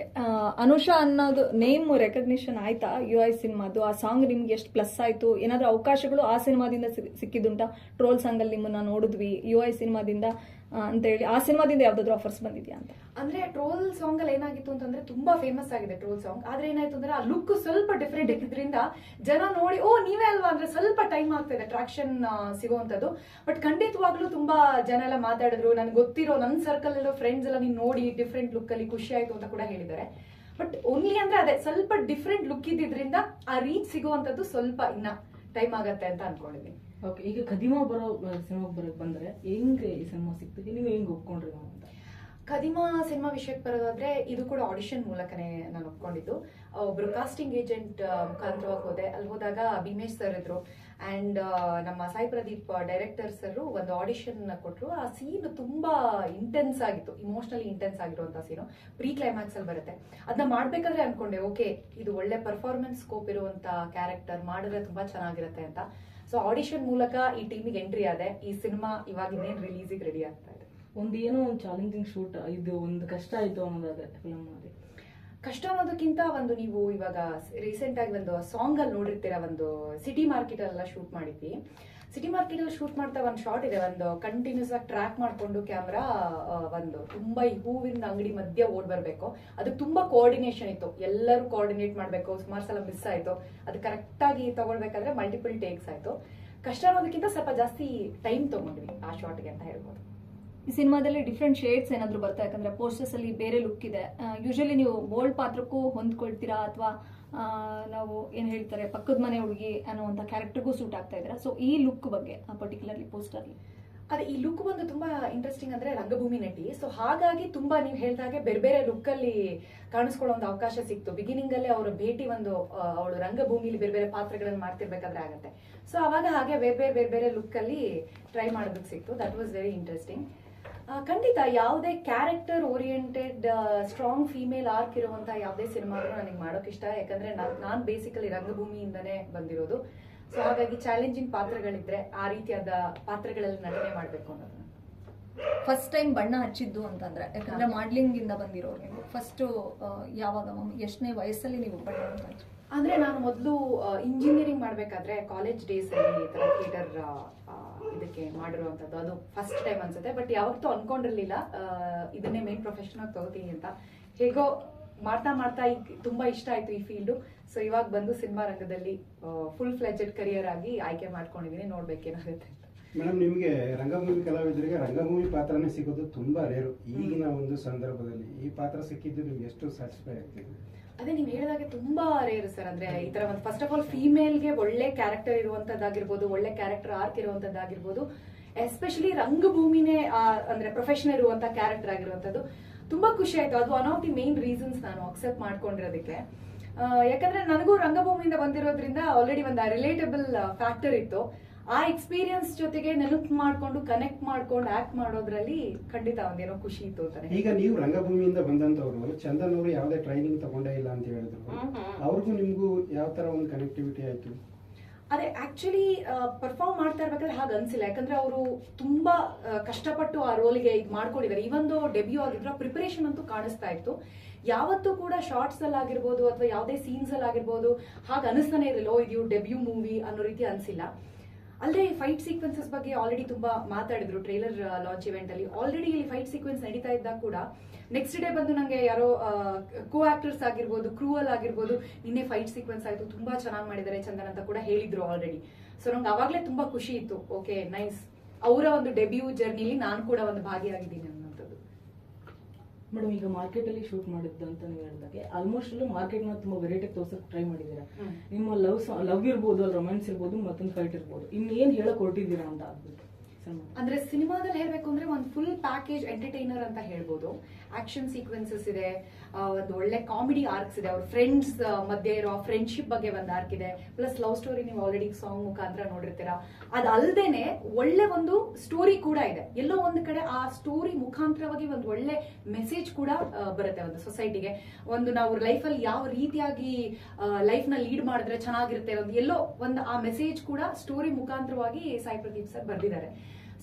Okay Anusha ಅನ್ನೋದು name recognition ಆಯ್ತಾ? U I ಸಿನಿಮಾದು. ಆ ಸಾಂಗ್ ನಿಮ್ಗೆ ಎಷ್ಟು ಪ್ಲಸ್ ಆಯ್ತು? ಏನಾದ್ರೂ ಅವಕಾಶಗಳು ಆ ಸಿನಿಮಾದಿಂದ ಸಿಕ್- ಸಿಕ್ಕಿದ್ದುಂಟಾ? ಟ್ರೋಲ್ ಸಾಂಗ್ ಅಲ್ಲಿ ನಿಮ್ಮನ್ನ ನೋಡಿದ್ವಿ. ಯು ಐ ಸಿನಿಮಾದಿಂದ ಅಂತ ಹೇಳಿ. ಆ ಸಿನಿಮಾದಿಂದ ಯಾವ್ದಾದ್ರು ಆಫರ್ಸ್ ಬಂದಿದ್ಯಾ ಅಂತ? ಅಂದ್ರೆ ಟ್ರೋಲ್ ಸಾಂಗ್ ಅಲ್ಲಿ ಏನಾಗಿತ್ತು ಅಂತಂದ್ರೆ ತುಂಬಾ ಫೇಮಸ್ ಆಗಿದೆ ಟ್ರೋಲ್ ಸಾಂಗ್ ಆದ್ರೆ ಏನಾಯ್ತು ಅಂದ್ರೆ ಆ ಲುಕ್ ಸ್ವಲ್ಪ ಡಿಫ್ರೆಂಟ್ ಇದ್ರಿಂದ ಜನ ನೋಡಿ, ಓ, ನೀವೇ ಅಲ್ವಾ? ಅಂದ್ರೆ ಸ್ವಲ್ಪ ಟೈಮ್ ಆಗ್ತಿದೆ ಅಟ್ರಾಕ್ಷನ್ ಸಿಗುವಂತದ್ದು. ಬಟ್ ಖಂಡಿತವಾಗ್ಲೂ ತುಂಬಾ ಜನ ಎಲ್ಲ ಮಾತಾಡಿದ್ರು. ನನ್ಗೆ ಗೊತ್ತಿರೋ ನನ್ನ ಸರ್ಕಲ್ ಇರೋ ಫ್ರೆಂಡ್ಸ್ ಎಲ್ಲ ನೀವು ನೋಡಿ ಡಿಫ್ರೆಂಟ್ ಲುಕ್ ಅಲ್ಲಿ ಖುಷಿ ಆಯ್ತು ಅಂತ ಕೂಡ ಹೇಳಿದ್ದಾರೆ. ಬಟ್ ಓನ್ಲಿ ಅಂದ್ರೆ ಅದೇ, ಸ್ವಲ್ಪ ಡಿಫ್ರೆಂಟ್ ಲುಕ್ ಇದ್ದಿದ್ರಿಂದ ಆ ರೀಚ್ ಸಿಗುವಂತದ್ದು ಸ್ವಲ್ಪ ಇನ್ನ ಟೈಮ್ ಆಗತ್ತೆ ಅಂತ ಅನ್ಕೊಂಡಿದ್ದೀನಿ. ಓಕೆ ಈಗ ಕದಿಮ ಬರೋ ಸಿನಿಮಾಗೆ ಬರೋಕೆ ಬಂದ್ರೆ ಹೆಂಗೆ ಈ ಸಿನಿಮಾ ಸಿಗ್ತದೆ ನೀವು ಹೆಂಗ್ ಒಪ್ಕೊಂಡ್ರಿ ಅಂತ? ಕದಿಮಾ ಸಿನಿಮಾ ವಿಷಯಕ್ಕೆ ಬರೋದಾದ್ರೆ ಇದು ಕೂಡ ಆಡಿಷನ್ ಮೂಲಕನೇ ನಾನು ಒಪ್ಕೊಂಡಿದ್ದು. ಒಬ್ರು ಕಾಸ್ಟಿಂಗ್ ಏಜೆಂಟ್ ಮುಖಾಂತರವಾಗಿ ಹೋದೆ. ಅಲ್ಲಿ ಹೋದಾಗ ಭೀಮೇಶ್ ಸರ್ ಇದ್ರು. ಅಂಡ್ ನಮ್ಮ ಸಾಯಿ ಪ್ರದೀಪ್ ಡೈರೆಕ್ಟರ್ ಸರ್ ಒಂದು ಆಡಿಷನ್ ಕೊಟ್ಟರು ಆ ಸೀನ್ ತುಂಬಾ ಇಂಟೆನ್ಸ್ ಆಗಿತ್ತು. ಇಮೋಷನಲಿ ಇಂಟೆನ್ಸ್ ಆಗಿರುವಂತ ಸೀನು ಪ್ರೀ ಕ್ಲೈಮ್ಯಾಕ್ಸ್ ಅಲ್ಲಿ ಬರುತ್ತೆ. ಅದನ್ನ ಮಾಡ್ಬೇಕಾದ್ರೆ ಅನ್ಕೊಂಡೆ ಓಕೆ ಇದು ಒಳ್ಳೆ ಪರ್ಫಾರ್ಮೆನ್ಸ್ ಸ್ಕೋಪ್ ಇರುವಂತ ಕ್ಯಾರೆಕ್ಟರ್ ಮಾಡಿದ್ರೆ ತುಂಬಾ ಚೆನ್ನಾಗಿರುತ್ತೆ ಅಂತ. ಸೊ ಆಡಿಷನ್ ಮೂಲಕ ಈ ಟೀಮಿಗೆ ಎಂಟ್ರಿ ಆದೆ. ಈ ಸಿನಿಮಾ ಇವಾಗ ಇನ್ನೇನು ರಿಲೀಸಿಗೆ ರೆಡಿ ಆಗ್ತಾ ಇದೆ. ಒಂದು ಏನೋ ಒಂದು ಚಾಲೆಂಜಿಂಗ್ ಶೂಟ್ ಇದು ಒಂದು ಕಷ್ಟ ಆಯ್ತು ಅನ್ನೋದಾದ್ರೆ ಫಿಲಮ್ ಮಾಡಿ ಕಷ್ಟ ಅನ್ನೋದಕ್ಕಿಂತ ಒಂದು ನೀವು ಇವಾಗ ರೀಸೆಂಟ್ ಆಗಿ ಒಂದು ಸಾಂಗ್ ಅಲ್ಲಿ ನೋಡಿರ್ತೀರ ಒಂದು ಸಿಟಿ ಮಾರ್ಕೆಟ್ ಅಲ್ಲ ಶೂಟ್ ಮಾಡಿದ್ವಿ. ಸಿಟಿ ಮಾರ್ಕೆಟ್ ಅಲ್ಲಿ ಶೂಟ್ ಮಾಡ್ತಾ ಒಂದು ಶಾರ್ಟ್ ಇದೆ, ಒಂದು ಕಂಟಿನ್ಯೂಸ್ ಆಗಿ ಟ್ರ್ಯಾಕ್ ಮಾಡ್ಕೊಂಡು ಕ್ಯಾಮ್ರಾ ಒಂದು ತುಂಬಾ ಈ ಹೂವಿನ ಅಂಗಡಿ ಮಧ್ಯೆ ಓಡ್ ಬರ್ಬೇಕು. ಅದಕ್ಕೆ ತುಂಬಾ ಕೋಆರ್ಡಿನೇಷನ್ ಇತ್ತು. ಎಲ್ಲರೂ ಕೋಆರ್ಡಿನೇಟ್ ಮಾಡ್ಬೇಕು, ಸುಮಾರು ಸಲ ಮಿಸ್ ಆಯ್ತು. ಅದು ಕರೆಕ್ಟ್ ಆಗಿ ತಗೊಳ್ಬೇಕಾದ್ರೆ ಮಲ್ಟಿಪಲ್ ಟೇಕ್ಸ್ ಆಯ್ತು. ಕಷ್ಟ ಅನ್ನೋದಕ್ಕಿಂತ ಸ್ವಲ್ಪ ಜಾಸ್ತಿ ಟೈಮ್ ತಗೊಂಡ್ವಿ ಆ ಶಾರ್ಟ್ಗೆ ಅಂತ ಹೇಳ್ಬೋದು. ಈ ಸಿನಿಮಾದಲ್ಲಿ ಡಿಫ್ರೆಂಟ್ ಶೇಡ್ಸ್ ಏನಾದ್ರು ಬರ್ತಾ, ಯಾಕಂದ್ರೆ ಪೋಸ್ಟರ್ಸ್ ಅಲ್ಲಿ ಬೇರೆ ಲುಕ್ ಇದೆ. ಯೂಶಲಿ ನೀವು ಬೋಲ್ಡ್ ಪಾತ್ರಕ್ಕೂ ಹೊಂದ್ಕೊಳ್ತೀರಾ ಅಥವಾ ನಾವು ಏನ್ ಹೇಳ್ತಾರೆ, ಪಕ್ಕದ ಮನೆ ಹುಡುಗಿ ಅನ್ನುವಂಥ ಕ್ಯಾರೆಕ್ಟರ್ಗೂ ಸೂಟ್ ಆಗ್ತಾ ಇದ್ದೀರಾ ಸೊ ಈ ಲುಕ್ ಬಗ್ಗೆ ಪರ್ಟಿಕ್ಯುಲರ್ಲಿ ಪೋಸ್ಟರ್ಲಿ ಅದೇ, ಈ ಲುಕ್ ಬಂದು ತುಂಬಾ ಇಂಟ್ರೆಸ್ಟಿಂಗ್ ಅಂದ್ರೆ ರಂಗಭೂಮಿ ನಟಿ. ಸೊ ಹಾಗಾಗಿ ತುಂಬಾ ನೀವು ಹೇಳ್ದಾಗೆ ಬೇರೆ ಬೇರೆ ಲುಕ್ ಅಲ್ಲಿ ಕಾಣಿಸ್ಕೊಳ್ಳೋ ಒಂದು ಅವಕಾಶ ಸಿಕ್ತು. ಬಿಗಿನಿಂಗ್ ಅಲ್ಲಿ ಅವರ ಭೇಟಿ ಒಂದು ಅವಳು ರಂಗಭೂಮಿಲಿ ಬೇರೆ ಬೇರೆ ಪಾತ್ರಗಳನ್ನು ಮಾಡ್ತಿರ್ಬೇಕಾದ್ರೆ ಆಗತ್ತೆ. ಸೊ ಅವಾಗ ಹಾಗೆ ಬೇರೆ ಬೇರೆ ಬೇರೆ ಬೇರೆ ಲುಕ್ ಅಲ್ಲಿ ಟ್ರೈ ಮಾಡೋದಕ್ಕೆ ಸಿಕ್ತು. ದಟ್ ವಾಸ್ ವೆರಿ ಇಂಟ್ರೆಸ್ಟಿಂಗ್ ಖಂಡಿತ ಯಾವುದೇ character oriented strong female arc ಇರುವಂತಹ ಯಾವುದೇ ಸಿನಿಮಾಗಳು ನನಗೆ ಮಾಡೋಕೆ ಇಷ್ಟ. ಯಾಕಂದ್ರೆ ನಾನು ಬೇಸಿಕಲಿ ರಂಗಭೂಮಿಯಿಂದನೇ ಬಂದಿರೋದು. ಸೊ ಹಾಗಾಗಿ ಚಾಲೆಂಜಿಂಗ್ ಪಾತ್ರಗಳಿದ್ರೆ ಆ ರೀತಿಯಾದ ಪಾತ್ರಗಳಲ್ಲಿ ನಟನೆ ಮಾಡಬೇಕು ಅನ್ನೋದು ಫಸ್ಟ್ ಟೈಮ್ ಬಣ್ಣ ಹಚ್ಚಿದ್ದು ಅಂತಂದ್ರೆ ಯಾಕಂದ್ರೆ ಮಾಡ್ಲಿಂಗ್ ಇಂದ ಬಂದಿರೋರು ನೀವು. ಫಸ್ಟ್ ಯಾವಾಗ ಎಷ್ಟನೇ ವಯಸ್ಸಲ್ಲಿ ನೀವು ಬಣ್ಣ ಹಚ್ಚಿದ್ದು? ಅಂದ್ರೆ ನಾನು ಮೊದಲು ಇಂಜಿನಿಯರಿಂಗ್ ಮಾಡಬೇಕಾದ್ರೆ ಕಾಲೇಜ್ ಡೇಸ್ ಅಲ್ಲಿ ಈ ತರ ಥಿಯೇಟರ್ ಇದಕ್ಕೆ ಮಾಡಿರುವಂತದ್ದು. ಅದು ಫಸ್ಟ್ ಟೈಮ್ ಅನ್ಸುತ್ತೆ ಬಟ್ ಯಾವತ್ತೂ ಅನ್ಕೊಂಡಿರ್ಲಿಲ್ಲ. ಇದನ್ನೇ ಮೇನ್ ಪ್ರೊಫೆಷನ್ ಆಗಿ ತಗೋತೀನಿ ಅಂತ. ಹೇಗೋ ಮಾಡ್ತಾ ಮಾಡ್ತಾ ಈಗ ತುಂಬಾ ಇಷ್ಟ ಆಯ್ತು ಈ ಫೀಲ್ಡ್ ಸೊ ಇವಾಗ ಬಂದು ಸಿನಿಮಾ ರಂಗದಲ್ಲಿ ಫುಲ್ ಫ್ಲೆಜೆಡ್ ಕರಿಯರ್ ಆಗಿ ಆಯ್ಕೆ ಮಾಡ್ಕೊಂಡಿದೀನಿ. ನೋಡ್ಬೇಕೇನಾಗುತ್ತೆ ಮೇಡಮ್, ನಿಮಗೆ ರಂಗಭೂಮಿ ಕಲಾವಿದರಿಗೆ ರಂಗಭೂಮಿ ಪಾತ್ರನೇ ಸಿಗೋದು ತುಂಬಾ ರೇರು ಈಗಿನ ಒಂದು ಸಂದರ್ಭದಲ್ಲಿ ಈ ಪಾತ್ರ ಸಿಕ್ಕಿದ್ದು ನಿಮ್ಗೆ ಎಷ್ಟು ಸ್ಯಾಟಿಸ್ಫೈ ಆಗ್ತಿದೆ? ಅದೇ ನೀವು ಹೇಳಿದಾಗೆ ತುಂಬಾ ರೇರ್ ಸರ್ ಅಂದ್ರೆ ಈ ತರ ಒಂದು ಫಸ್ಟ್ ಆಫ್ ಆಲ್ ಫೀಮೇಲ್ಗೆ ಒಳ್ಳೆ ಕ್ಯಾರೆಕ್ಟರ್ ಇರುವಂತದ್ದಾಗಿರ್ಬೋದು, ಒಳ್ಳೆ ಕ್ಯಾರೆಕ್ಟರ್ ಆರ್ಕ್ ಇರುವಂತದ್ದಾಗಿರ್ಬೋದು ಎಸ್ಪೆಷಲಿ ರಂಗಭೂಮಿನೇ ಅಂದ್ರೆ ಪ್ರೊಫೆಷನಲ್ ಇರುವಂತ ಕ್ಯಾರೆಕ್ಟರ್ ಆಗಿರುವಂತದ್ದು, ತುಂಬಾ ಖುಷಿ ಆಯ್ತು. ಅದು one of the main reasons ನಾನು ಅಕ್ಸೆಪ್ಟ್ ಮಾಡ್ಕೊಂಡಿರೋದಕ್ಕೆ. ಯಾಕಂದ್ರೆ ನನಗೂ ರಂಗಭೂಮಿಯಿಂದ ಬಂದಿರೋದ್ರಿಂದ ಆಲ್ರೆಡಿ ಒಂದು ರಿಲೇಟಬಲ್ ಫ್ಯಾಕ್ಟರ್ ಇತ್ತು. ಆ ಎಕ್ಸ್ಪೀರಿಯನ್ಸ್ ಜೊತೆಗೆ ನೆನಪು ಮಾಡ್ಕೊಂಡು ಕನೆಕ್ಟ್ ಮಾಡ್ಕೊಂಡು ಆಕ್ಟ್ ಮಾಡೋದ್ರಲ್ಲಿ ಖಂಡಿತ ಒಂದೇನೋ ಖುಷಿ ಇತ್ತು ಅಂತಾನೆ ಈಗ ನೀವು ರಂಗಭೂಮಿಯಿಂದ ಬಂದಂತವ್ರು ಚಂದನ್ ಅವರು ಯಾವುದೇ ಟ್ರೈನಿಂಗ್ ತಗೊಂಡೇ ಇಲ್ಲ ಅಂತ ಹೇಳಿದ್ರು. ಅವ್ರಿಗೂ ನಿಮ್ಗೂ ಯಾವ ತರ ಒಂದು ಕನೆಕ್ಟಿವಿಟಿ ಆಯ್ತು? ಅದೇ ಆಕ್ಚುಲಿ ಪರ್ಫಾರ್ಮ್ ಮಾಡ್ತಾ ಇರ್ಬೇಕಾದ್ರೆ ಹಾಗೆ ಅನ್ಸಿಲ್ಲ. ಯಾಕಂದ್ರೆ ಅವರು ತುಂಬಾ ಕಷ್ಟಪಟ್ಟು ಆ ರೋಲ್ಗೆ ಇದು ಮಾಡ್ಕೊಂಡಿದ್ದಾರೆ. ಇವೊಂದು ಡೆಬ್ಯೂ ಆಗಿದ್ರು ಪ್ರಿಪರೇಷನ್ ಅಂತೂ ಕಾಣಿಸ್ತಾ ಇತ್ತು. ಯಾವತ್ತೂ ಕೂಡ ಶಾರ್ಟ್ಸ್ ಅಲ್ಲಿ ಆಗಿರ್ಬೋದು ಅಥವಾ ಯಾವುದೇ ಸೀನ್ಸ್ ಅಲ್ಲಿ ಆಗಿರ್ಬೋದು ಹಾಗೆ ಅನಿಸ್ತಾನೆ ಇರಲಿಲ್ಲ ಇದು ಡೆಬ್ಯೂ ಮೂವಿ ಅನ್ನೋ ರೀತಿ ಅನ್ಸಿಲ್ಲ. ಅಲ್ಲದೆ ಫೈಟ್ ಸೀಕ್ವೆನ್ಸಸ್ ಬಗ್ಗೆ ಆಲ್ರೆಡಿ ತುಂಬಾ ಮಾತಾಡಿದ್ರು ಟ್ರೈಲರ್ ಲಾಂಚ್ ಇವೆಂಟ್ ಅಲ್ಲಿ. ಆಲ್ರೆಡಿ ಇಲ್ಲಿ ಫೈಟ್ ಸೀಕ್ವೆನ್ಸ್ ನಡೀತಾ ಇದ್ದಾಗ ಕೂಡ ನೆಕ್ಸ್ಟ್ ಡೇ ಬಂದು ನಂಗೆ ಯಾರೋ ಕೋ ಆಕ್ಟರ್ಸ್ ಆಗಿರ್ಬೋದು ಕ್ರೂವಲ್ ಆಗಿರ್ಬೋದು, ನಿನ್ನೆ ಫೈಟ್ ಸೀಕ್ವೆನ್ಸ್ ಆಯ್ತು, ತುಂಬಾ ಚೆನ್ನಾಗಿ ಮಾಡಿದ್ದಾರೆ ಚಂದನ್ ಅಂತ ಕೂಡ ಹೇಳಿದ್ರು ಆಲ್ರೆಡಿ ಸೊ ನಂಗೆ ಅವಾಗಲೇ ತುಂಬಾ ಖುಷಿ ಇತ್ತು. ಓಕೆ ನೈಸ್ ಅವರ ಒಂದು ಡೆಬ್ಯೂ ಜರ್ನಿಲಿ ನಾನು ಕೂಡ ಒಂದು ಭಾಗಿಯಾಗಿದ್ದೀನಿ ಮೇಡಮ್ ಈಗ ಮಾರ್ಕೆಟ್ ಅಲ್ಲಿ ಶೂಟ್ ಮಾಡಿದ್ದು ಅಂತ ನೀವು ಹೇಳಿದಾಗೆ ಆಲ್ಮೋಸ್ಟ್ ಮಾರ್ಕೆಟ್ನ ತುಂಬಾ ವೆರೈಟಿ ತೋರ್ಸಕ್ ಟ್ರೈ ಮಾಡಿದ್ದೀರಾ ನಿಮ್ಮ ಲವ್ ಲವ್ ಇರ್ಬೋದು ಅಲ್ಲಿ ರೊಮ್ಯಾನ್ಸ್ ಇರ್ಬೋದು ಮತ್ತೊಂದು ಫೈಟ್ ಇರ್ಬೋದು ಇನ್ನೇನ್ ಹೇಳಕ್ ಹೊರಟಿದ್ದೀರಾ ಅಂತ ಆಗ್ಬಿಟ್ಟು? ಅಂದ್ರೆ ಸಿನಿಮಾದಲ್ಲಿ ಹೇಳ್ಬೇಕು ಅಂದ್ರೆ ಒಂದು ಫುಲ್ ಪ್ಯಾಕೇಜ್ ಎಂಟರ್ಟೈನರ್ ಅಂತ ಹೇಳ್ಬೋದು. ಆಕ್ಷನ್ ಸೀಕ್ವೆನ್ಸಸ್ ಇದೆ ಒಂದು ಒಳ್ಳೆ ಕಾಮಿಡಿ ಆರ್ಕ್ಸ್ ಇದೆ. ಅವ್ರ ಫ್ರೆಂಡ್ಸ್ ಮಧ್ಯೆ ಇರೋ ಫ್ರೆಂಡ್ಶಿಪ್ ಬಗ್ಗೆ ಒಂದು ಆರ್ಕ್ ಇದೆ. ಪ್ಲಸ್ ಲವ್ ಸ್ಟೋರಿ ನೀವು ಆಲ್ರೆಡಿ ಸಾಂಗ್ ಮುಖಾಂತರ ನೋಡಿರ್ತೀರಾ. ಅದಲ್ದೇನೆ ಒಳ್ಳೆ ಒಂದು ಸ್ಟೋರಿ ಕೂಡ ಇದೆ. ಎಲ್ಲೋ ಒಂದು ಕಡೆ ಆ ಸ್ಟೋರಿ ಮುಖಾಂತರವಾಗಿ ಒಂದು ಒಳ್ಳೆ ಮೆಸೇಜ್ ಕೂಡ ಬರುತ್ತೆ ಒಂದು ಸೊಸೈಟಿಗೆ ಒಂದು ನಾವು ಲೈಫಲ್ಲಿ ಯಾವ ರೀತಿಯಾಗಿ ಲೈಫ್ನ ಲೀಡ್ ಮಾಡಿದ್ರೆ ಚೆನ್ನಾಗಿರುತ್ತೆ ಒಂದು ಎಲ್ಲೋ ಒಂದು ಆ ಮೆಸೇಜ್ ಕೂಡ ಸ್ಟೋರಿ ಮುಖಾಂತರವಾಗಿ ಸಾಯಿ ಪ್ರದೀಪ್ ಸರ್ ಬರೆದಿದ್ದಾರೆ.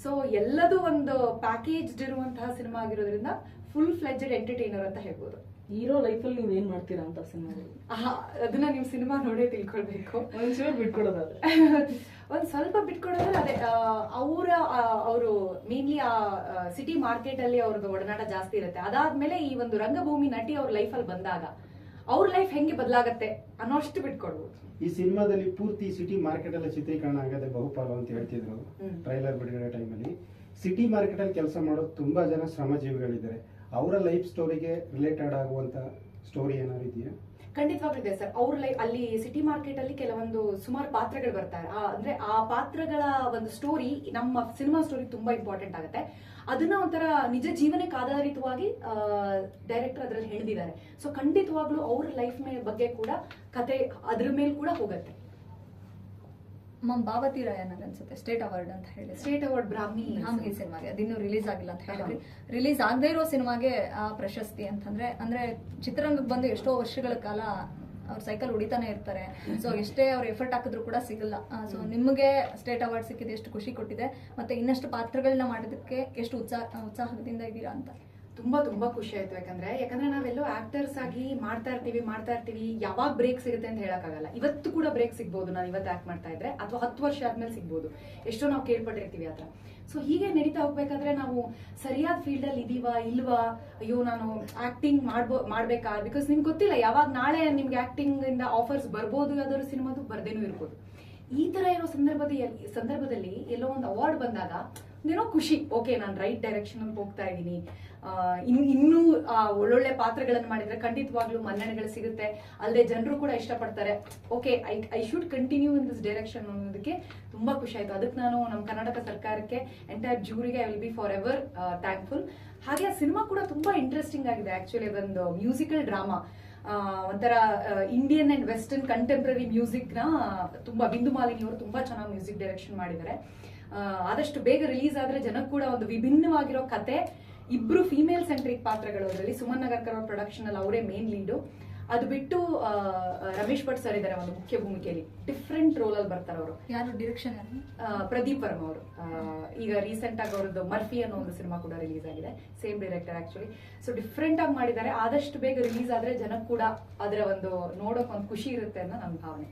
ಸೊ ಎಲ್ಲದೂ ಒಂದು ಪ್ಯಾಕೇಜ್ ಇರುವಂತಹ ಸಿನಿಮಾ ಆಗಿರೋದ್ರಿಂದ ಫುಲ್ ಫ್ಲೆಜ್ಡ್ ಎಂಟರ್ಟೈನರ್ ಅಂತ ಹೇಳ್ಬೋದು. ಹೀರೋ ಲೈಫಲ್ಲಿ ನೀವು ಏನ್ ಮಾಡ್ತೀರಾ ಅಂತ ಸಿನಿಮಾದಲ್ಲಿ? ಆಹಾ, ಅದನ್ನ ನೀವು ಸಿನಿಮಾ ನೋಡೇ ತಿಳ್ಕೊಳ್ಬೇಕು. ಒಂಚೂರು ಬಿಟ್ಕೊಡೋದಾದ್ರೆ. ಒಂದ್ ಸ್ವಲ್ಪ ಬಿಟ್ಕೊಡೋದ್ರೆ ಅದೇ ಅವರ ಅವರು ಮೇನ್ಲಿ ಆ ಸಿಟಿ ಮಾರ್ಕೆಟ್ ಅಲ್ಲಿ ಅವ್ರದ್ದು ಒಡನಾಟ ಜಾಸ್ತಿ ಇರುತ್ತೆ. ಅದಾದ್ಮೇಲೆ ಈ ಒಂದು ರಂಗಭೂಮಿ ನಟಿ ಅವ್ರ ಲೈಫ್ ಅಲ್ಲಿ ಬಂದಾಗ ಅವ್ರ ಲೈಫ್ ಹೆಂಗೆ ಬದಲಾಗತ್ತೆ ಅನ್ನೋಷ್ಟು ಬಿಟ್ಕೊಡ್ಬೋದು. ಈ ಸಿನಿಮಾದಲ್ಲಿ ಪೂರ್ತಿ ಸಿಟಿ ಮಾರ್ಕೆಟ್ ಅಲ್ಲಿ ಚಿತ್ರೀಕರಣ ಆಗದೆ ಬಹುಪಾಲು ಅಂತ ಹೇಳ್ತಿದ್ರು. ಟ್ರೈಲರ್ ಬಿಡುಗಡೆ ಟೈಮಲ್ಲಿ ಸಿಟಿ ಮಾರ್ಕೆಟ್ ಅಲ್ಲಿ ಕೆಲಸ ಮಾಡೋ ತುಂಬಾ ಜನ ಶ್ರಮಜೀವಿಗಳಿದ್ದಾರೆ. ಅವರ ಲೈಫ್ ಸ್ಟೋರಿಗೆ ರಿಲೇಟೆಡ್ ಆಗುವಂತ ಸ್ಟೋರಿ ಏನಾದ್ರು ಇದೆಯಾ? ಖಂಡಿತವಾಗ್ಲೂ ಸರ್. ಅವ್ರ ಲೈಫ್ ಅಲ್ಲಿ ಸಿಟಿ ಮಾರ್ಕೆಟ್ ಅಲ್ಲಿ ಕೆಲವೊಂದು ಸುಮಾರು ಪಾತ್ರಗಳು ಬರ್ತಾರೆ. ಅಂದ್ರೆ ಆ ಪಾತ್ರಗಳ ಒಂದು ಸ್ಟೋರಿ ನಮ್ಮ ಸಿನಿಮಾ ಸ್ಟೋರಿ ತುಂಬಾ ಇಂಪಾರ್ಟೆಂಟ್ ಆಗುತ್ತೆ. ಅದನ್ನ ಒಂಥರ ನಿಜ ಜೀವನಕ್ಕೆ ಆಧಾರಿತವಾಗಿ ಡೈರೆಕ್ಟರ್ ಅದ್ರಲ್ಲಿ ಹೇಳಿದಿದ್ದಾರೆ ಸೊ ಖಂಡಿತವಾಗ್ಲೂ ಅವ್ರ ಲೈಫ್ ಬಗ್ಗೆ ಕೂಡ ಕತೆ ಅದ್ರ ಮೇಲೆ ಕೂಡ ಹೋಗುತ್ತೆ. ಮಮ್ ಬಾವತಿ ರಾಯ ಅನ್ಸುತ್ತೆ ಸ್ಟೇಟ್ ಅವಾರ್ಡ್ ಅಂತ ಹೇಳಿ. ಸ್ಟೇಟ್ ಅವಾರ್ಡ್ ಬ್ರಾಹ್ಮಿ ಈ ಸಿನಿಮಾಗೆ ಅದಿನ್ನೂ ರಿಲೀಸ್ ಆಗಿಲ್ಲ ಅಂತ ಹೇಳಿದ್ರಿ. ರಿಲೀಸ್ ಆಗದೇ ಇರೋ ಸಿನಿಮಾಗೆ ಆ ಪ್ರಶಸ್ತಿ ಅಂತಂದ್ರೆ ಅಂದ್ರೆ ಚಿತ್ರರಂಗಕ್ಕೆ ಬಂದು ಎಷ್ಟೋ ವರ್ಷಗಳ ಕಾಲ ಅವ್ರ ಸೈಕಲ್ ಹೊಡಿತಾನೆ ಇರ್ತಾರೆ. ಸೊ ಎಷ್ಟೇ ಅವ್ರ ಎಫರ್ಟ್ ಹಾಕಿದ್ರು ಕೂಡ ಸಿಗಲ್ಲ. ಸೊ ನಿಮಗೆ ಸ್ಟೇಟ್ ಅವಾರ್ಡ್ ಸಿಕ್ಕಿದೆ ಎಷ್ಟು ಖುಷಿ ಕೊಟ್ಟಿದೆ ಮತ್ತೆ ಇನ್ನಷ್ಟು ಪಾತ್ರಗಳನ್ನ ಮಾಡೋದಕ್ಕೆ ಎಷ್ಟು ಉತ್ಸಾಹ ಉತ್ಸಾಹದಿಂದ ಇದ್ದೀರಾ ಅಂತ. ತುಂಬಾ ತುಂಬಾ ಖುಷಿ ಆಯ್ತು. ಯಾಕಂದ್ರೆ ಯಾಕಂದ್ರೆ ನಾವೆಲ್ಲೋ ಆಕ್ಟರ್ಸ್ ಆಗಿ ಮಾಡ್ತಾ ಇರ್ತೀವಿ ಮಾಡ್ತಾ ಇರ್ತೀವಿ. ಯಾವಾಗ ಬ್ರೇಕ್ ಸಿಗುತ್ತೆ ಅಂತ ಹೇಳಕ್ಕಾಗಲ್ಲ. ಇವತ್ತು ಕೂಡ ಬ್ರೇಕ್ ಸಿಗ್ಬೋದು. ನಾನು ಇವತ್ತು ಆಕ್ಟ್ ಮಾಡ್ತಾ ಇದ್ರೆ ಅಥವಾ ಹತ್ತು ವರ್ಷ ಆದ್ಮೇಲೆ ಸಿಗ್ಬೋದು. ಎಷ್ಟೋ ನಾವು ಕೇಳ್ಪಟ್ಟಿರ್ತೀವಿ ಆತರ ಸೊ ಹೀಗೆ ನಡೀತಾ ಹೋಗ್ಬೇಕಾದ್ರೆ ನಾವು ಸರಿಯಾದ ಫೀಲ್ಡ್ ಅಲ್ಲಿ ಇದೀವಾ, ಇಲ್ವಾ? ಅಯ್ಯೋ, ನಾನು ಆಕ್ಟಿಂಗ್ ಮಾಡ್ಬೋ, ಮಾಡ್ಬೇಕಾ? ಬಿಕಾಸ್ ನಿಮ್ಗೆ ಗೊತ್ತಿಲ್ಲ, ಯಾವಾಗ ನಾಳೆ ನಿಮ್ಗೆ ಆಕ್ಟಿಂಗ್ ಇಂದ ಆಫರ್ಸ್ ಬರ್ಬೋದು, ಯಾವ್ದಾದ್ರು ಸಿನಿಮಾದು ಬರ್ದೇನೂ ಇರ್ಬೋದು. ಈ ತರ ಇರೋ ಸಂದರ್ಭದಲ್ಲಿ ಸಂದರ್ಭದಲ್ಲಿ ಎಲ್ಲೋ ಒಂದು ಅವಾರ್ಡ್ ಬಂದಾಗ ಏನೋ ಖುಷಿ. ಓಕೆ ನಾನು ರೈಟ್ ಡೈರೆಕ್ಷನ್ ಅಲ್ಲಿ ಹೋಗ್ತಾ ಇದ್ದೀನಿ. ಇನ್ನು ಇನ್ನೂ ಒಳ್ಳೊಳ್ಳೆ ಪಾತ್ರಗಳನ್ನು ಮಾಡಿದ್ರೆ ಖಂಡಿತವಾಗ್ಲೂ ಮನ್ನಣೆಗಳು ಸಿಗುತ್ತೆ. ಅಲ್ಲದೆ ಜನರು ಕೂಡ ಇಷ್ಟಪಡ್ತಾರೆ. Okay I I should continue in this direction ಅನ್ನೋದಕ್ಕೆ ತುಂಬಾ ಖುಷಿ ಆಯ್ತು. ಅದಕ್ಕೆ ನಾನು ನಮ್ಮ ಕರ್ನಾಟಕ ಸರ್ಕಾರಕ್ಕೆ entire ಜೂರಿಗೆ I will be for ever thankful ಹಾಗೆ ಆ ಸಿನಿಮಾ ಕೂಡ ತುಂಬಾ ಇಂಟ್ರೆಸ್ಟಿಂಗ್ ಆಗಿದೆ. ಆಕ್ಚುಲಿ ಅದೊಂದು ಮ್ಯೂಸಿಕಲ್ ಡ್ರಾಮಾ ಒಂಥರ ಇಂಡಿಯನ್ ಅಂಡ್ ವೆಸ್ಟರ್ನ್ ಕಂಟೆಂಪ್ರರಿ ಮ್ಯೂಸಿಕ್ನ ತುಂಬಾ, ಬಿಂದು ಮಾಲಿನಿ ಅವರು ತುಂಬಾ ಚೆನ್ನಾಗಿ ಮ್ಯೂಸಿಕ್ ಡೈರೆಕ್ಷನ್ ಮಾಡಿದ್ದಾರೆ. ಆದಷ್ಟು ಬೇಗ ರಿಲೀಸ್ ಆದ್ರೆ ಜನಕ್ಕೆ ಕೂಡ ಒಂದು ವಿಭಿನ್ನವಾಗಿರೋ ಕತೆ. ಇಬ್ರು ಫಿಮೇಲ್ ಸೆಂಟ್ರಿಕ್ ಪಾತ್ರಗಳು ಅದರಲ್ಲಿ. ಸುಮನ್ ನಗರ್ಕರ್ ಪ್ರೊಡಕ್ಷನ್ ಅಲ್ಲಿ ಅವರೇ ಮೇನ್ ಲೀಡು ಅದು ಬಿಟ್ಟು ರಮೇಶ್ ಭಟ್ ಸರ್ ಇದ್ದಾರೆ ಒಂದು ಮುಖ್ಯ ಭೂಮಿಕೆಯಲ್ಲಿ. ಡಿಫ್ರೆಂಟ್ ರೋಲ್ ಅಲ್ಲಿ ಬರ್ತಾರೆ ಅವರು. ಯಾರು ಡಿರೆಕ್ಷನ್ ಪ್ರದೀಪ್ ವರ್ಮ ಅವರು. ಈಗ ರೀಸೆಂಟ್ ಆಗಿ ಅವರದ್ದು ಮರ್ಫಿ ಅನ್ನೋ ಒಂದು ಸಿನಿಮಾ ಕೂಡ ರಿಲೀಸ್ ಆಗಿದೆ. Same director actually so different ಆಗಿ ಮಾಡಿದ್ದಾರೆ. ಆದಷ್ಟು ಬೇಗ ರಿಲೀಸ್ ಆದ್ರೆ ಜನಕ್ಕೆ ಕೂಡ ಅದರ ಒಂದು ನೋಡೋಕೆ ಒಂದು ಖುಷಿ ಇರುತ್ತೆ ಅನ್ನೋ ನನ್ನ ಭಾವನೆ.